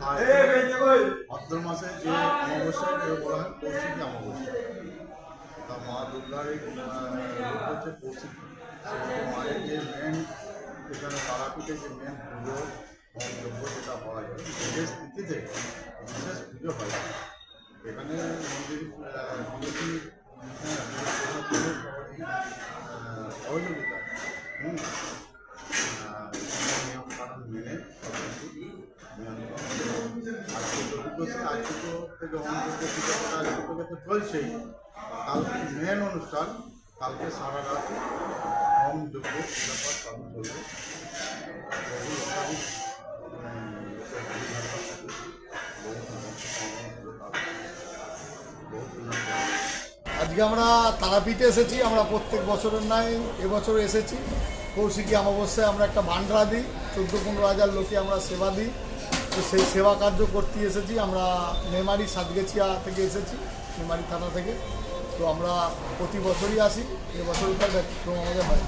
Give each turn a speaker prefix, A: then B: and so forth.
A: খায় ভাদ্র মাসে যে অমাবস্যাকে বলা হয় কৌশিকী অমাবস্যা। তা মা দুর্গার হচ্ছে কৌশিকী মায়ের যে মেন এখানে তারাপীঠে যে মেন পুজো হোমযজ্ঞ যেটা হয় বিশেষ তিথিতে বিশেষ পুজো হয়। এখানে মন্দির কমিটি হ্যাঁ, সহযোগিতা। হুম। নিয়ম কানুন মেনে সব কিছু চলছেই। কালকে মেন অনুষ্ঠান, কালকে সারা রাত হোম পূজা পাঠ চলবে।
B: আজকে আমরা তারাপীঠে এসেছি, আমরা প্রত্যেক বছরের নয় এবছর এসেছি। কৌশিকী অমাবস্যায় আমরা একটা ভান্ডারা দিই, চোদ্দ পনেরো হাজার লোকে আমরা সেবা দিই। তো সেই সেবা কার্য করতে এসেছি। আমরা মেমারি সাতগেছিয়া থেকে এসেছি মেমারি থানা থেকে। তো আমরা প্রতি বছরই আসি। এবছরটা ব্যতিক্রম আমাদের হয়?